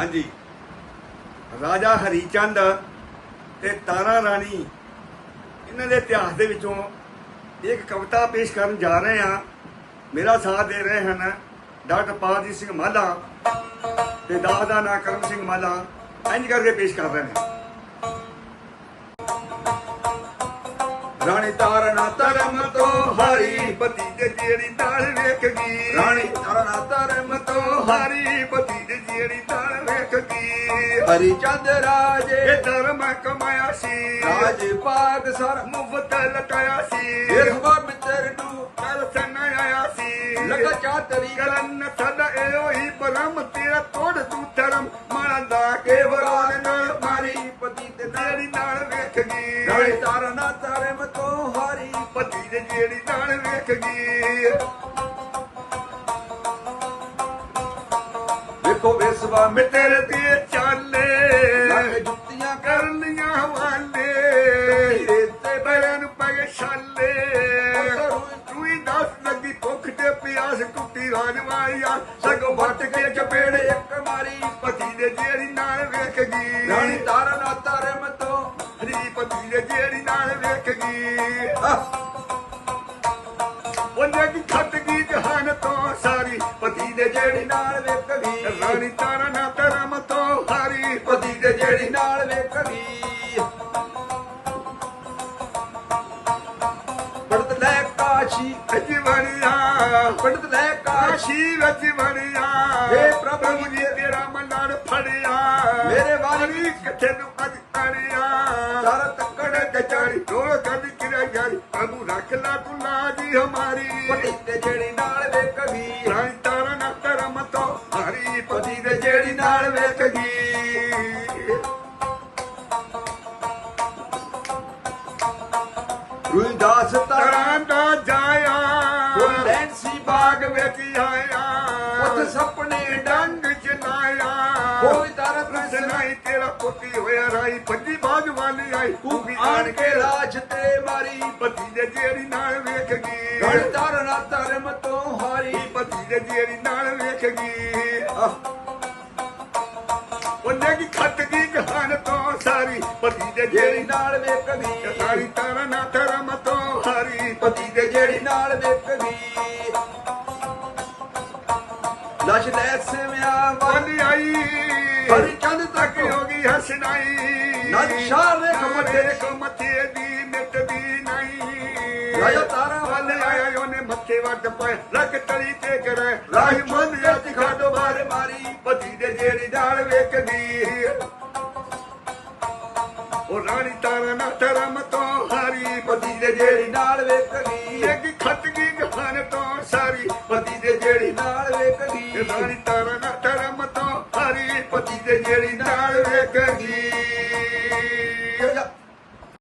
ਹਾਂਜੀ। ਰਾਜਾ ਹਰੀਚੰਦ ਤੇ ਤਾਰਾ ਰਾਣੀ, ਇਹਨਾਂ ਦੇ ਇਤਿਹਾਸ ਦੇ ਵਿੱਚੋਂ ਇੱਕ ਕਵਿਤਾ ਪੇਸ਼ ਕਰਨ ਜਾ ਰਹੇ ਹਾਂ। ਮੇਰਾ ਸਾਥ ਦੇ ਰਹੇ ਹਨ ਡਾਕਟਰ ਪਾਰਜੀਤ ਸਿੰਘ ਮਾਲਾ ਤੇ ਦਾਸ ਦਾ ਕਰਮ ਸਿੰਘ ਮਾਲਾ। ਇੰਜ ਕਰਕੇ ਪੇਸ਼ ਕਰ ਰਹੇ ਨੇ। ਰਾਣੀ ਤਾਰਨਾ ਧਰਮ ਤੋਂ ਹਰੀ ਪਤੀ ਦੇ ਜਿਹੜੀ ਤਾਲ ਵੇਖ ਗਈ ਰਾਣੀ ਤਾਰਨਾ ਧਰਮ ਤੋਂ ਹਰੀ ਪਤੀ ਦੇ ਜਿਹੜੀ ਤਾਲ ਹਰੀ ਚੰਦ ਰਾਜੇ। ਇਹ ਧਰਮ ਕਮਾਇਆ ਸੀ। ਰਾਜ ਭਾਗ ਸਰ ਮੁਫਤ ਲਟਾਇਆ ਸੀ। ਫਿਰ ਹਵਾ ਮਿੱਤਰ ਨੂੰ ਕਲ ਸਨ ਆਇਆ ਸੀ। ਲਗਾ ਚਾਤਰੀ ਕਰਨ ਸਦਾ ਇਹੋ ਹੀ ਬ੍ਰਹਮ ਤੇਰਾ ਤੋੜ ਤੂੰ ਧਰਮ। ਦਾ ਕੇ ਵਰਾਨ ਨਾਲ ਮਾਰੀ। ਪਤੀ ਤੇ ਤੇਰੀ ਨਾਲ ਵੇਖ ਗਈ। ਨਾਲੇ ਤਾਰਨਾ ਧਰਮ ਤੋਂ ਹਰੀ। ਪਤੀ ਦੇ ਜਿਹੜੀ ਨਾਲ ਵੇਖ ਗਈ। ਵੇਖੋ ਵੇਸਵਾ ਮੈਂ ਤੇਰੇ ਤੇ ਚਾਲੇ। ਲੱਗ ਜੁੱਤੀਆਂ ਕਰ ਕਰਨੀਆਂ ਵਾਲੇ ਹੀਰੇ ਤੇ ਬੈਰਾਂ ਨੂੰ ਪਏ ਛਾਲੇ। ਰੂਈ ਦੱਸ ਲੱਗੀ ਭੁੱਖ ਤੇ ਪਿਆਸ ਕੁੱਤੀ ਰਾਜਵਾਈਆ ਸਗੋਂ ਵੱਟ ਕੇ ਚਪੇੜੇ ਇੱਕ ਮਾਰੀ ਪਤੀ ਦੇ ਜਿਹੜੀ ਨਾਲ ਵੇਖ ਗਈ। ਰਾਣੀ ਤਾਰਨਾ ਧਰਮ ਤੋਂ ਹਰੀ ਪਤੀ ਦੇ ਜਿਹੜੀ ਨਾਲ ਵੇਖ ਗਈ। ਉਹਨੇ ਕੀ ਖੱਟ ਗਈ ਜਹਾਨ ਤੋਂ ਸਾਰੀ ਪਤੀ ਦੇ ਜਿਹੜੀ ਨਾਲ ਵੇਖ ਗਈ। ਰਾਣੀ ਤਾਰਾ ਨਾ ਧਰਮ ਤੋਂ ਹਾਰੀ ਪਤੀ ਤੇ ਜਿਹੜੀ ਨਾਲ ਵੇਖ ਗਈ ਪੜਤ ਲੈ ਕਾਸ਼ੀ ਅਜੀ ਵੜਿਆ ਪੜਤ ਲੈ ਕਾਸ਼ੀ ਵਿੱਚ ਵੜਿਆ। ਹੇ ਪ੍ਰਭੂ ਜੀ। ਤੇਰਾ ਮਨਾੜ ਫੜਿਆ। ਮੇਰੇ ਵਾਲੀ ਕਿੱਥੇ ਨੂੰ ਅੱਜ ਅੜਿਆ ਸਾਰਾ ਤੱਕੜ ਤੇ ਚਾੜੀ ਦੋ ਕਦ ਕਿਰਿਆ ਯਾਰੀ ਪ੍ਰਭੂ ਰੱਖ ਲਾ ਤੂੰ ਲਾਜੀ ਹਮਾਰੀ। ਹਾਰੀ ਪਤੀ ਤੇ ਜਿਹੜੀ ਨਾਲ ਵੇਖ ਗਈ। ਰੂਈ ਦਾਸ ਤਾਰਾ ਦਾ ਜਾਇਆ। ਲੈਂਸੀ ਬਾਗ ਵਿੱਚ ਆਇਆ। ਉੱਥੇ ਸੁਪਨੇ ਡੰਗ ਚਲਾਇਆ ਕੋਈ ਨਾ ਸੁਣਾਈ ਤੇਰਾ ਪੁੱਤੀ ਹੋਇਆ ਰਾਈ। ਭੱਜੀ ਬਾਗ ਵਾਲੀ ਆਈ। ਤੂੰ ਵੀ ਆਣ ਕੇ ਲਾਜ ਤੇ ਮਾਰੀ। ਪਤੀ ਦੇ ਜਿਹੜੀ ਨਾਲ ਵੇਖ ਗਈ। ਰਣ ਤਾਰਨਾ ਧਰਮ ਪਤੀ ਦੇ ਜਿਹੜੀ ਨਾਲ ਵੇਖ ਗਈ ਉਹਨੇ ਕੀ ਖੱਟ ਗਈ ਜਹਾਨ ਤੋਂ ਸਾਰੀ ਪਤੀ ਦੇ ਜਿਹੜੀ ਨਾਲ ਵੇਖ ਗਈ ਸਾਰੀ ਤਾਰਾ ਨਾ ਧਰਮ ਤੋਂ ਹਾਰੀ ਪਤੀ ਤੇ ਜਿਹੜੀ ਨਾਲ ਵੇਖ ਗਈ ਲੈ ਸਿਵਿਆ ਵਨ ਆਈ। ਹਰੀ ਚੰਦ ਤੱਕ ਹੋ ਗਈ ਹਸਨਾਈ ਨਦ ਸ਼ਾਹ ਨੇ ਨਾ ਮੱਥੇ। ਦੇਖੋ ਮੱਥੇ ਦੀ ਮਿਟਦੀ ਨਹੀਂ। ਰਾਜਾ ਤਾਰਾ ਵੱਟ ਪਾਏ, ਲੱਕ ਤਲੀ ਤੇ ਕਰੇ। ਰਾਜ ਮਨ ਵਿੱਚ ਖਾਡੋ ਬਾਰੇ ਮਾਰੀ ਪਤੀ ਦੇ ਜਿਹੜੀ ਨਾਲ ਵੇਖਦੀ। ਉਹ ਰਾਣੀ ਤਾਰਾ ਨਾ ਧਰਮ ਤੋਂ ਹਾਰੀ ਪਤੀ ਦੇ ਜਿਹੜੀ ਨਾਲ ਵੇਖ ਗਈ ਇੱਕ ਖੱਟ ਗਈ ਜਹਾਨ ਤੋਂ ਸਾਰੀ ਪਤੀ ਦੇ ਜਿਹੜੀ ਨਾਲ ਵੇਖ ਗਈ ਰਾਣੀ ਤਾਰਾ ਨਾ ਧਰਮ ਤੋਂ ਹਾਰੀ ਪਤੀ ਦੇ ਜਿਹੜੀ ਨਾਲ ਵੇਖਦੀ।